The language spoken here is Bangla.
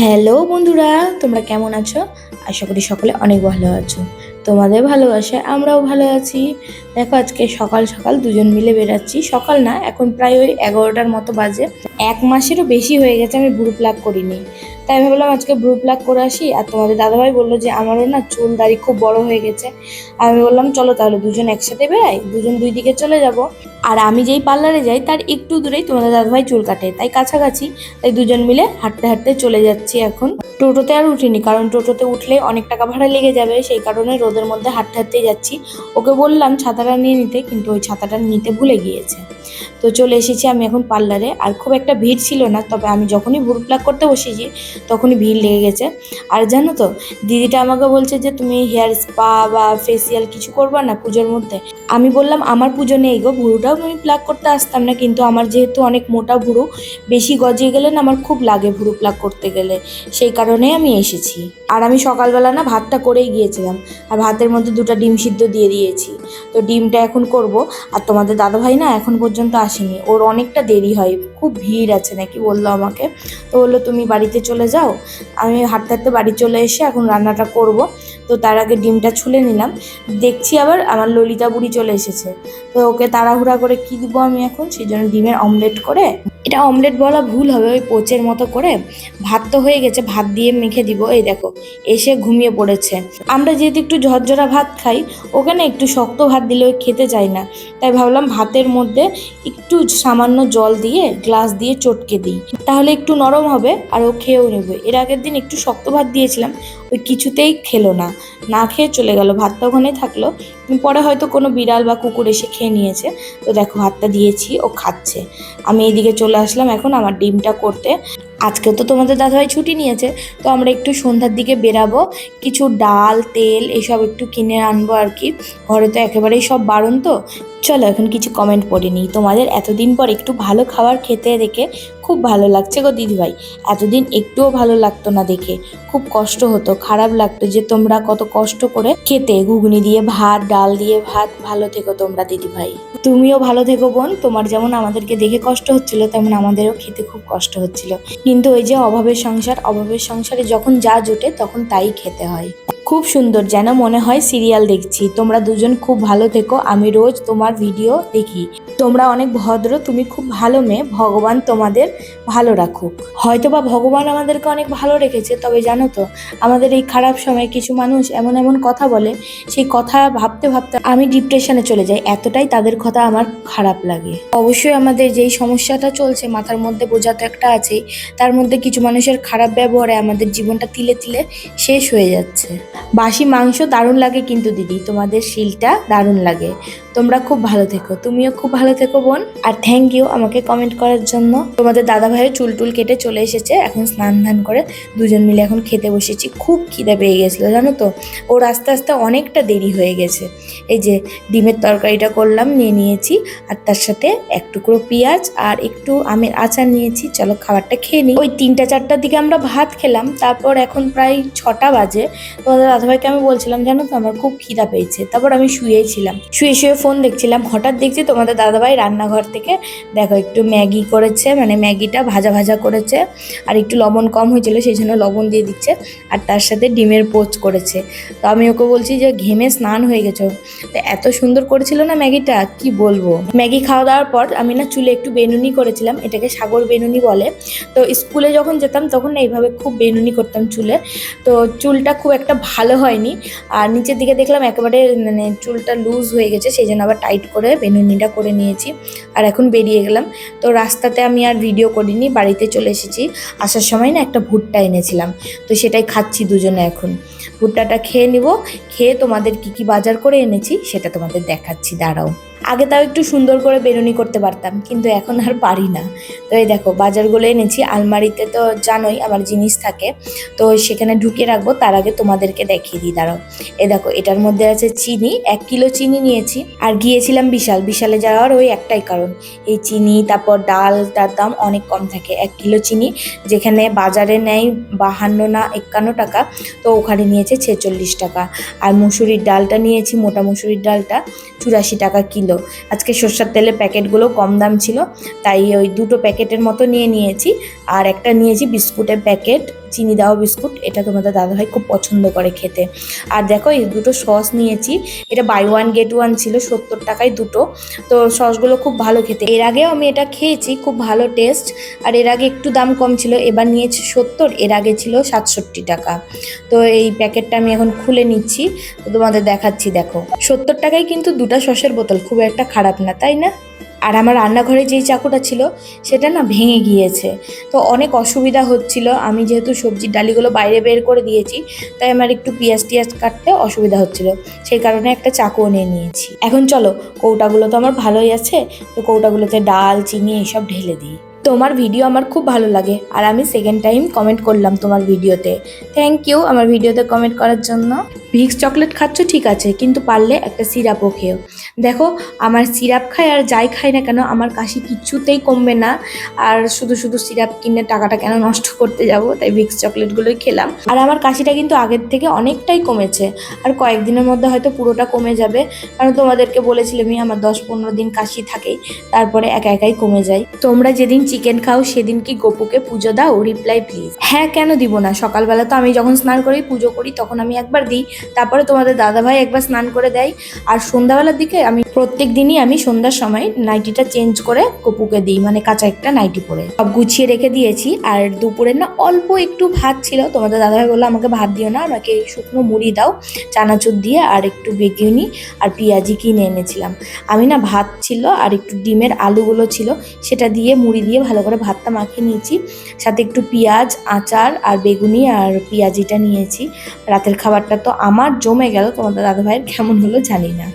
হ্যালো বন্ধুরা, তোমরা কেমন আছো? আশা করি সকলে অনেক ভালো আছো। তোমাদের ভালোবাসায় আমরাও ভালো আছি। দেখো, আজকে সকাল সকাল দুজন মিলে বেরাচ্ছি সকাল না, এখন প্রায় ওই এগারোটার মতো বাজে। এক মাসেরও বেশি হয়ে গেছে, আমি ব্রু প্লাগ করিনি। তাই ভাবলাম আজকে ব্রু প্লাগ করে আসি। আর তোমাদের দাদাভাই বলল যে, আমারও না চুল দাড়ি খুব বড় হয়ে গেছে। আমি বললাম, চলো তাহলে দুজন একসাথে বেরাই দুজন দুই দিকে চলে যাব। আর আমি যেই পার্লারে যাই, তার একটু দূরেই তোমাদের দাদাভাই চুল কাটে। তাই কাছাকাছি, তাই দুজন মিলে হাঁটতে হাঁটতে চলে যাচ্ছি এখন। টোটোতে আর উঠিনি, কারণ টোটোতে উঠলে অনেক টাকা ভাড়া লেগে যাবে, সেই কারণে রোদের মধ্যে হাঁটতে হাঁটতেই যাচ্ছি। ওকে বললাম ছাতাটা নিয়ে নিতে, কিন্তু ওই ছাতাটা নিতে ভুলে গিয়েছে। তো চলে এসেছি আমি এখন পার্লারে, আর খুব একটা ভিড় ছিল না, তবে আমি যখনই ভুর প্লাক করতে বসেছি, তখনই ভিড় লেগে গেছে। আর জানো তো, দিদিটা আমাকে বলছে যে, তুমি হেয়ার স্পা বা ফেসিয়াল কিছু করবা না পুজোর মধ্যে? আমি বললাম, আমার পুজো নেই গো ভুরুটাও আমি প্লাক করতে আসতাম না, কিন্তু আমার যেহেতু অনেক মোটা ভুরু, বেশি গজিয়ে গেলে না আমার খুব লাগে ভুরু প্লাক করতে গেলে। সেই কারণে আমি এসেছি। আর আমি সকালবেলা না ভাতটা করেই গিয়েছিলাম। আর ভাতের মধ্যে দুটো ডিম সিদ্ধ দিয়ে দিয়েছি। তো ডিমটা এখন করব। আর তোমাদের দাদাভাই না এখন পর্যন্ত আসেনি। ওর অনেকটা দেরি হয় খুব ভিড় আছে নাকি বলল আমাকে। তো বলল, তুমি বাড়িতে চলে যাও। আমি হাঁটতে হাঁটতে বাড়ি চলে এসে এখন রান্নাটা করব। তো তার আগে ডিমটা ছুলে নিলাম। দেখছি আবার আমার ললিতা বুড়ি চলে এসেছে। তো ওকে তাড়াহুড়া করে কি দিব আমি এখন? সেই জন্য ডিমের অমলেট করে এটা অমলেট বলা ভুল হবে, ওই পোচের মতো করে। ভাত তো হয়ে গেছে, ভাত দিয়ে মেখে দিব। এই দেখো, এসে ঘুমিয়ে পড়েছে। আমরা যেহেতু একটু ঝরঝরা ভাত খাই ওখানে একটু শক্ত ভাত দিলে খেতে চায় না। তাই ভাবলাম ভাতের মধ্যে একটু সামান্য জল দিয়ে গ্লাস দিয়ে চটকে দিই। তাহলে একটু নরম হবে আর ও খেয়েও নেবে। এর আগের দিন একটু শক্ত ভাত দিয়েছিলাম, ওই কিছুতেই খেলো না। না খেয়ে চলে গেল, ভাতটা ওখানেই থাকল। পরে হয়তো কোনো বিড়াল বা কুকুর এসে খেয়ে নিয়েছে। তো দেখো, ভাতটা দিয়েছি, ও খাচ্ছে। আমি এইদিকে চলে আসলাম এখন আমার ডিমটা করতে। আজকে তো তোমাদের দাদাভাই ছুটি নিয়েছে, তো আমরা একটু সন্ধ্যার দিকে বেরাবো। কিছু ডাল, তেল এসব একটু কিনে আনব আর কি। ঘরে তো একেবারেই সব বারণ তো। চলো এখন কিছু কমেন্ট পড়ে নিই। তোমাদের এতদিন পর একটু ভালো খাবার খেতে দেখে খুব ভালো লাগছে গো দিদিভাই। এতদিন একটুও ভালো লাগতো না দেখে। খুব কষ্ট হতো, খারাপ লাগতো যে তোমরা কত কষ্ট করে খেতে। ঘুগনি দিয়ে ভাত, ডাল দিয়ে ভাত। ভালো থেকো তোমরা দিদিভাই। তুমিও ভালো থেকো বোন। তোমার যেমন আমাদেরকে দেখে কষ্ট হচ্ছিল, তেমন আমাদেরও খেতে খুব কষ্ট হচ্ছিল। কিন্তু ওই যে অভাবের সংসার, অভাবের সংসারে যখন যা জোটে, তখন তাই খেতে হয়। খুব সুন্দর, যেন মনে হয় সিরিয়াল দেখছি। তোমরা দুজন খুব ভালো থেকো, আমি রোজ তোমার ভিডিও দেখি। তোমরা অনেক ভদ্র, তুমি খুব ভালো মেয়ে, ভগবান তোমাদের ভালো রাখুক। হয়তোবা ভগবান আমাদেরকে অনেক ভালো রেখেছে, তবে জানো তো, আমাদের এই খারাপ সময় কিছু মানুষ এমন এমন কথা বলে, সেই কথা ভাবতে ভাবতে আমি ডিপ্রেশনে চলে যাই, এতটাই তাদের কথা আমার খারাপ লাগে। অবশ্যই আমাদের যেই সমস্যাটা চলছে, মাথার মধ্যে বোঝা তো একটা আছেই, তার মধ্যে কিছু মানুষের খারাপ ব্যবহারে আমাদের জীবনটা তিলে তিলে শেষ হয়ে যাচ্ছে। বাসি মাংস দারুণ লাগে কিন্তু দিদি, তোমাদের শিলটা দারুণ লাগে। তোমরা খুব ভালো থেকো, তুমিও খুব ভালো থেকো বোন, আর থ্যাংক ইউ আমাকে কমেন্ট করার জন্য। তোমাদের দাদা ভাইয়ের চুল টুল কেটে চলে এসেছে, এখন স্নান ধান করে দুজন মিলে এখন খেতে বসেছি। খুব খিদে পেয়ে গেছিল, জানো তো? ওর আস্তে আস্তে অনেকটা দেরি হয়ে গেছে। এই যে ডিমের তরকারিটা করলাম, নিয়ে নিয়েছি, আর তার সাথে এক টুকরো পেঁয়াজ আর একটু আমের আচার নিয়েছি। চলো খাবারটা খেয়ে নিই। ওই তিনটা চারটার দিকে আমরা ভাত খেলাম, তারপর এখন প্রায় ছটা বাজে। তোমাদের দাদাভাইকে আমি বলছিলাম, জানো তো, আমার খুব খিদা পেয়েছে। তারপর আমি শুয়েই ছিলাম। শুয়ে শুয়ে ফোন দেখছিলাম, হঠাৎ দেখছি তোমাদের দাদাভাই রান্নাঘর থেকে, দেখো একটু ম্যাগি করেছে মানে ম্যাগিটা ভাজা ভাজা করেছে, আর একটু লবণ কম হয়েছিল, সেই জন্য লবণ দিয়ে দিচ্ছে, আর তার সাথে ডিমের পোচ করেছে। তো আমি ওকে বলছি যে, ঘেমে স্নান হয়ে গেছো। তো এত সুন্দর করেছিল না ম্যাগিটা? কি বলব? ম্যাগি খাওয়া দাওয়ার পর আমি না চুলে একটু বেনুনি করেছিলাম, এটাকে সাগর বেনুনি বলে। তো স্কুলে যখন যেতাম, তখন না এইভাবে খুব বেনুনি করতাম চুলে। তো চুলটা খুব একটা ভালো হয়নি, আর নিচের দিকে দেখলাম একেবারে মানে চুলটা লুজ হয়ে গেছে, সেই জন্য আবার টাইট করে বেনুনিটা করে নিয়েছি আর এখন বেরিয়ে গেলাম। তো রাস্তাতে আমি আর ভিডিও করিনি, বাড়িতে চলে এসেছি। আসার সময় না একটা ভুট্টা এনেছিলাম, তো সেটাই খাচ্ছি দুজনে এখন। ভুট্টাটা খেয়ে নিব, খেয়ে তোমাদের কি কি বাজার করে এনেছি সেটা তোমাদের দেখাচ্ছি, দাঁড়াও। আগে তাও একটু সুন্দর করে বেরুনি করতে পারতাম, কিন্তু এখন আর পারি না। তো এই দেখো বাজারগুলো এনেছি, আলমারিতে তো জানোই আমার জিনিস থাকে, তো সেখানে ঢুকিয়ে রাখব, তার আগে তোমাদেরকে দেখিয়ে দিই, দাঁড়াও। এ দেখো, এটার মধ্যে আছে চিনি, এক কিলো চিনি নিয়েছি, আর গিয়েছিলাম বিশাল, বিশালে যাওয়ার ওই একটাই কারণ। এই চিনি, তারপর ডালটার দাম অনেক কম থাকে, এক কিলো চিনি, যেখানে বাজারে নেয় বাহান্ন না একান্ন টাকা, তো ওখানে নিয়েছে ছেচল্লিশ টাকা। আর মুসুরির ডালটা নিয়েছি, মোটা মুসুরির ডালটা, চুরাশি টাকা কিলো। আজকে সর্ষার তেলের প্যাকেটগুলো কম দাম ছিল, তাই ওই দুটো প্যাকেটের মতো নিয়ে নিয়েছি। আর একটা নিয়েছি বিস্কুটের প্যাকেট। চিনি দেওয়া বিস্কুট, এটা তোমাদের দাদাভাই খুব পছন্দ করে খেতে। আর দেখো, এই দুটো সস নিয়েছি, এটা বাই ওয়ান গেট ওয়ান ছিল, সত্তর টাকায় দুটো। তো সসগুলো খুব ভালো খেতে। এর আগেও আমি এটা খেয়েছি, খুব ভালো টেস্ট আর এর আগে একটু দাম কম ছিল, এবার নিয়েছি সত্তর, এর আগে ছিল সাতষট্টি টাকা। তো এই প্যাকেটটা আমি এখন খুলে নিচ্ছি তোমাদের দেখাচ্ছি, দেখো। সত্তর টাকায় কিন্তু দুটা সসের বোতল, খুব একটা খারাপ না, তাই না? আর আমার রান্নাঘরে যেই চাকুটা ছিল, সেটা না ভেঙে গিয়েছে। তো অনেক অসুবিধা হচ্ছিল। আমি যেহেতু সবজির ডালিগুলো বাইরে বের করে দিয়েছি, তাই আমার একটু পেঁয়াজ টিয়াজ কাটতে অসুবিধা হচ্ছিল। সেই কারণে একটা চাকু নিয়ে নিয়েছি। এখন চলো, কৌটাগুলো তো আমার ভালোই আছে, তো কৌটাগুলোতে ডাল, চিনি এসব ঢেলে দিই। তোমার ভিডিও আমার খুব ভালো লাগে। আর আমি সেকেন্ড টাইম কমেন্ট করলাম তোমার ভিডিওতে থ্যাংক ইউ আমার ভিডিওতে কমেন্ট করার জন্য। ভিক্স চকলেট খাচ্ছ, ঠিক আছে, কিন্তু পারলে একটা সিরাপও খেও। দেখো, আমার সিরাপ খাই আর যাই খাই না কেন, আমার কাশি কিচ্ছুতেই কমবে না। আর শুধু শুধু সিরাপ কিনে টাকাটা কেন নষ্ট করতে যাব, তাই ভিক্স চকলেটগুলোই খেলাম। আর আমার কাশিটা কিন্তু আগের থেকে অনেকটাই কমেছে। আর কয়েকদিনের মধ্যে হয়তো পুরোটা কমে যাবে। কারণ তোমাদেরকে বলেছিলামই, আমার দশ পনেরো দিন কাশি থাকেই, তারপরে একা একাই কমে যায়। তোমরা যেদিন চিকেন খাও, সেদিন কি গোপুকে পুজো দাও? রিপ্লাই প্লিজ হ্যাঁ কেন দিব না? সকালবেলা তো আমি যখন স্নান করি, পুজো করি, তখন আমি একবার দিই। তারপরে তোমাদের দাদাভাই একবার স্নান করে দেয়। আর সন্ধ্যাবেলার দিকে আমি প্রত্যেক দিনই আমি সন্ধ্যার সময় নাইটিটা চেঞ্জ করে গপুকে দিই মানে কাঁচা একটা নাইটি পরে। সব গুছিয়ে রেখে দিয়েছি। আর দুপুরে না অল্প একটু ভাত ছিল। তোমাদের দাদাভাই বলল, আমাকে ভাত দিও না, আমাকে শুকনো মুড়ি দাও, চানাচুর দিয়ে, আর একটু বেগুনি আর পেঁয়াজি কিনে এনেছিলাম। আমি না ভাত ছিল আর একটু ডিমের আলুগুলো ছিল, সেটা দিয়ে মুড়ি দিয়ে ভালো করে ভাতটা মাখিয়ে নিয়েছি। সাথে একটু পেঁয়াজ, আচার আর বেগুনি আর পেঁয়াজিটা নিয়েছি। রাতের খাবারটা তো আমার জমে গেল, তোমাদের দাদা ভাইয়ের কেমন হলো জানি না।